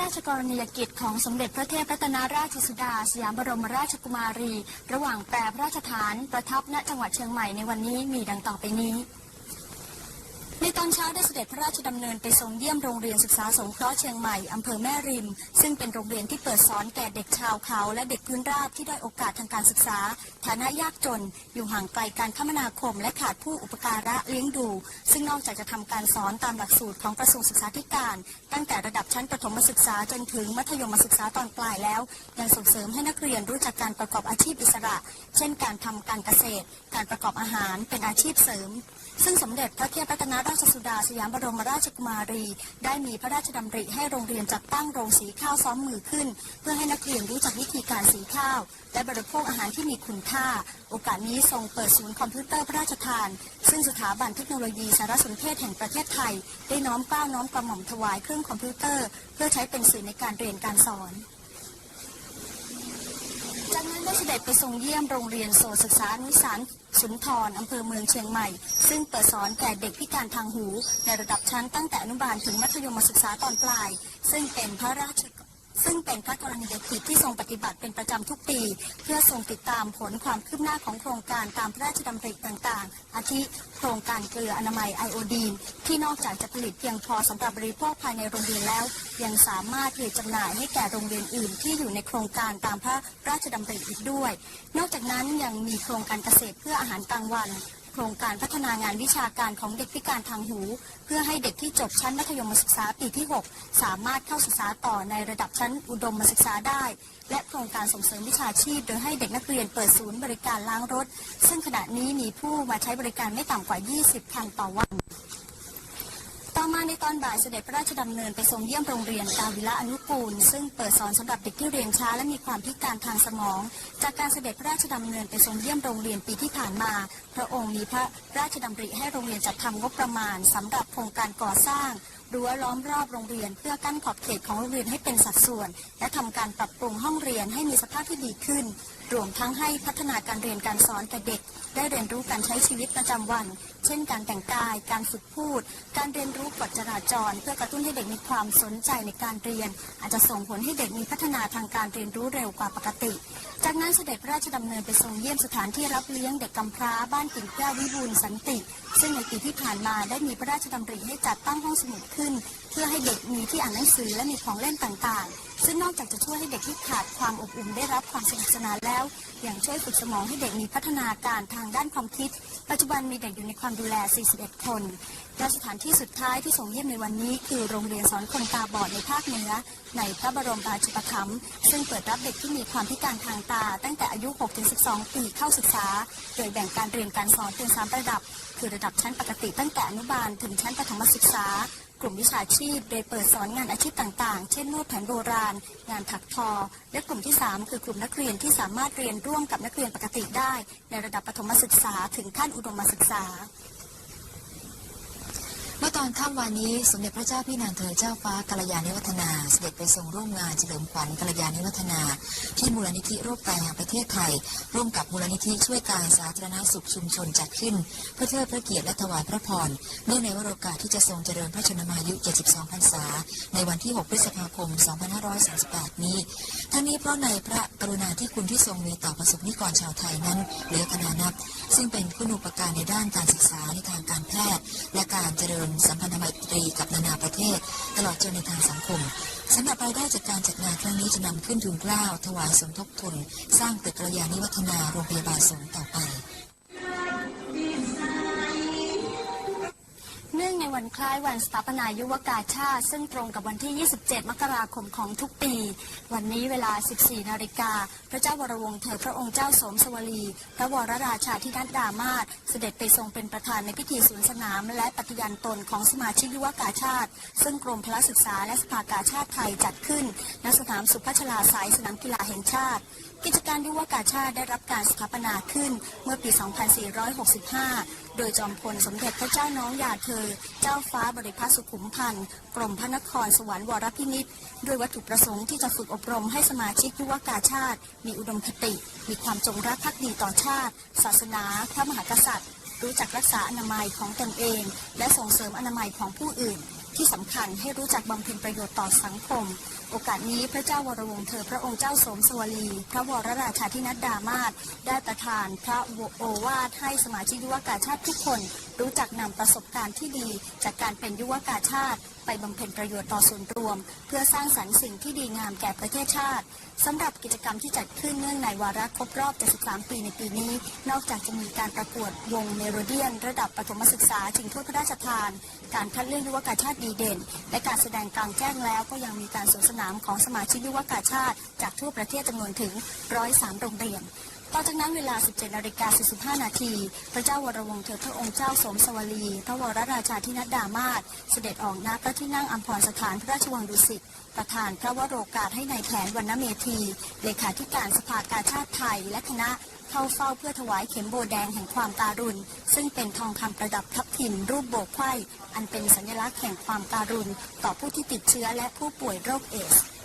ราชกรณียกิจของสมเด็จพระเทพรัตนราชสุดา สยามบรมราชกุมารี ระหว่างแปรพระราชฐานประทับณจังหวัดเชียงใหม่ในวันนี้มีดังต่อไปนี้ อนเช้าได้เสด็จพระราชดำเนินไปทรงเยี่ยมโรงเรียนศึกษาสงเคราะห์เชียงใหม่อำเภอแม่ริม ซึ่งเป็นโรงเรียนที่เปิดสอนแก่เด็กชาวเขาและเด็กพื้นราบที่ได้โอกาสทางการศึกษา ฐานะยากจน อยู่ห่างไกลการคมนาคม และขาดผู้อุปการะเลี้ยงดู ซึ่งนอกจากจะทำการสอนตามหลักสูตรของกระทรวงศึกษาธิการ ตั้งแต่ระดับชั้นประถมศึกษาจนถึงมัธยมศึกษาตอนปลายแล้ว ยังส่งเสริมให้นักเรียนรู้จักการประกอบอาชีพอิสระ เช่น การทำการเกษตร การประกอบอาหารเป็นอาชีพเสริม ซึ่งสมเด็จพระเทพรัตนราชสุดาสยามบรมราชกุมารี ได้มีพระราชดำริให้โรงเรียนจัดตั้งโรงสีข้าวซ้อมมือขึ้น เพื่อให้นักเรียนรู้จักวิธีการสีข้าว และบริโภคอาหารที่มีคุณค่า โอกาสนี้ทรงเปิดศูนย์คอมพิวเตอร์พระราชทาน ซึ่งสถาบันเทคโนโลยีสารสนเทศแห่งประเทศไทย ได้น้อมกล้าวน้อมกระหม่อมถวายเครื่องคอมพิวเตอร์ เพื่อใช้เป็นสื่อในการเรียนการสอน ได้เสด็จไปทรงเยี่ยมโรงเรียนโสศึกษานุสารสุนทรอำเภอเมืองเชียงใหม่ ซึ่งเปิดสอนแก่เด็กพิการทางหู ในระดับชั้นตั้งแต่อนุบาลถึงมัธยมศึกษาตอนปลาย ซึ่งเป็นพระราช ซึ่งเป็นพระกรณียกิจที่ทรงปฏิบัติเป็นประจำทุกปี เพื่อทรงติดตามผลความคืบหน้าของโครงการตามพระราชดำริต่างๆ อาทิโครงการเกลืออนามัยไอโอดีน ที่นอกจากจะผลิตเพียงพอสำหรับบริโภคภายในโรงเรียนแล้ว ยังสามารถผลิตจำหน่ายให้แก่โรงเรียนอื่น ที่อยู่ในโครงการตามพระราชดำริอีกด้วย นอกจากนั้นยังมีโครงการเกษตรเพื่ออาหารกลางวัน ครงการพัฒนางานวิชาการของเด็กพิการทางหู เพื่อให้เด็กที่จบชั้นมัธยมศึกษาปีที่ 6 สามารถเข้าศึกษาต่อในระดับชั้นอุดมศึกษาได้ และโครงการส่งเสริมวิชาชีพ โดยให้เด็กนักเรียนเปิดศูนย์บริการล้างรถ ซึ่งขณะนี้มีผู้มาใช้บริการไม่ต่ำกว่า 20คันต่อวัน ต่อมาในตอนบ่ายเสด็จพระราชดำเนินไปทรงเยี่ยมโรงเรียนกาวิละอนุกูล ซึ่งเปิดสอนสำหรับเด็กที่เรียนช้าและมีความพิการทางสมอง จากการเสด็จพระราชดำเนินไปทรงเยี่ยมโรงเรียนปีที่ผ่านมา พระองค์มีพระราชดำริให้โรงเรียนจัดทำงบประมาณสำหรับโครงการก่อสร้าง รั้วล้อมรอบโรงเรียน เพื่อกั้นขอบเขตของโรงเรียนให้เป็นสัดส่วน และทำการปรับปรุงห้องเรียนให้มีสภาพที่ดีขึ้น รวมทั้งให้พัฒนาการเรียนการสอนแก่เด็ก ได้เรียนรู้การใช้ชีวิตประจำวัน เช่น การแต่งกาย การฝึกพูด การเรียนรู้กฎจราจร เพื่อกระตุ้นให้เด็กมีความสนใจในการเรียน อาจจะส่งผลให้เด็กมีพัฒนาทางการเรียนรู้เร็วกว่าปกติ จากนั้นเสด็จพระราชดำเนินไปทรงเยี่ยมสถานที่รับเลี้ยงเด็กกำพร้าบ้านกิ่งแก้ววิบูลสันติ ซึ่งในปีที่ผ่านมาได้มีพระราชดำริให้จัดตั้งห้องสมุดขึ้น เพื่อให้เด็กมีที่อ่านหนังสือและมีของเล่นต่างๆ ซึ่งนอกจากจะช่วยให้เด็กที่ขาดความอบอุ่นได้รับความสนุกสนานแล้ว ยังช่วยฝึกสมองให้เด็กมีพัฒนาการทางด้านความคิด ปัจจุบันมีเด็กอยู่ในความดูแล 41 คนและสถานที่สุดท้ายที่ส่งเยี่ยมในวันนี้ คือโรงเรียนสอนคนตาบอดในภาคเหนือในพระบรมราชูปถัมภ์ซึ่งเปิดรับเด็กที่มีความพิการทางตา ตั้งแต่ 6-12 ปีเข้าศึกษา โดยแบ่งการเรียนการสอนเป็น3ระดับ คือระดับชั้นปกติตั้งแต่อนุบาลถึงชั้นประถมศึกษา กลุ่มวิชาชีพโดยเปิดสอนงานอาชีพต่างๆ เช่นนวดแผนโบราณ งานถักทอ และกลุ่มที่ 3 คือกลุ่มนักเรียนที่สามารถเรียนร่วมกับนักเรียนปกติได้ ในระดับประถมศึกษาถึงขั้นอุดมศึกษา เมื่อตอนค่ำวันนี้สมเด็จพระเจ้าพี่นางเธอเจ้าฟ้ากัลยาณิวัฒนาเสด็จไปทรงร่วมงานเฉลิมขวัญกัลยาณิวัฒนา ที่มูลนิธิโรคไตแห่งประเทศไทย ร่วมกับมูลนิธิช่วยการสาธารณสุขชุมชนจัดขึ้น เพื่อเทิดพระเกียรติและถวายพระพรเนื่องในวโรกาสที่จะทรงเจริญพระชนมายุ 72 พรรษา ในวันที่ 6 พฤษภาคม 2538 นี้ ทั้งนี้เพราะในพระกรุณาธิคุณที่ทรงมีต่อประสบนิกรชาวไทยนั้นเหลือขนานับ ซึ่งเป็นคุณูปการในด้านการศึกษาในทางการแพทย์และการเจริญสัมพันธไมตรีกับนานาประเทศ ตลอดจนในทางสังคมสำหรับรายได้จากการจัดงานครั้งนี้จะนำขึ้นทุนกล้าวถวายสมทบทุน สร้างตึกระยานิวัฒนาโรงพยาบาลสงต่อไป วันคล้ายวันสถาปนายุวกาชาติ ซึ่งตรงกับวันที่ 27 มกราคมของทุกปี วันนี้เวลา 14 นาฬิกา พระเจ้าวรวงศ์เธอพระองค์เจ้าสมสวลี พระวรราชาธินัดดามาศเสด็จไปทรงเป็นประธานในพิธีสวนสนาม และปฏิญาณตนของสมาชิกยุวกาชาติ ซึ่งกรมพละศึกษาและสภากาชาติไทยจัดขึ้น ณ สนามสุพัชลาสายสนามกีฬาแห่งชาติกิจการยุวกาชาติได้รับการสถาปนาขึ้นเมื่อปี 2465 โดยจอมพลสมเด็จพระเจ้าน้องยาเธอเจ้าฟ้าบริพัตรสุขุมพันธ์กรมพระนครสวรรค์วรพินิษด้วยวัตถุประสงค์ที่จะฝึกอบรมให้สมาชิกยุวกาชาติ มีอุดมคติ มีความจงรักภักดีต่อชาติ ศาสนา พระมหากษัตริย์ รู้จักรักษาอนามัยของตนเอง และส่งเสริมอนามัยของผู้อื่น ที่สำคัญให้รู้จักบำเพ็ญประโยชน์ต่อสังคม โอกาสนี้พระเจ้าวรวงเธอพระองค์เจ้าสมสวลี พระวรราชาธินัดดามาศได้ประทานพระโอวาทให้สมาชิกยุวกาชาติทุกคน รู้จักนำประสบการณ์ที่ดีจากการเป็นยุวกาชาติ ไปบำเพ็ญประโยชน์ต่อส่วนรวม เพื่อสร้างสรรค์สิ่งที่ดีงามแก่ประเทศชาติสำหรับกิจกรรมที่จัดขึ้นเนื่องในวาระครบรอบ 73 ปีในปีนี้ นอกจากจะมีการประกวดวงเมโลเดียน ระดับประถมศึกษาชิงถ้วยพระราชทาน การคัดเลือกยุวกาชาติดีเด่น และการแสดงกลางแจ้งแล้วก็ยังมีการสวนสนามของสมาชิกยุวกาชาติ จากทั่วประเทศจำนวนถึง 103 โรงเรียน ต่อจากนั้นเวลา 17นาฬิกา45นาที พระเจ้าวรวงศ์เธอพระองค์เจ้าสมสวลี พระวรราชาธินัดดามาศเสด็จออกณพระที่นั่งอัมพรสถานพระราชวังดุสิต ประธานพระวโรกาสให้ในายแผนวรรณเมธี เลขาธิการสภากาชาติไทยและคณะเข้าเฝ้าเพื่อถวายเข็มโบแดงแห่งความการุณ ซึ่งเป็นทองคำประดับทับทิมรูปโบกไขว้อันเป็นสัญลักษณ์แห่งความการุณ ต่อผู้ที่ติดเชื้อและผู้ป่วยโรคเอดส์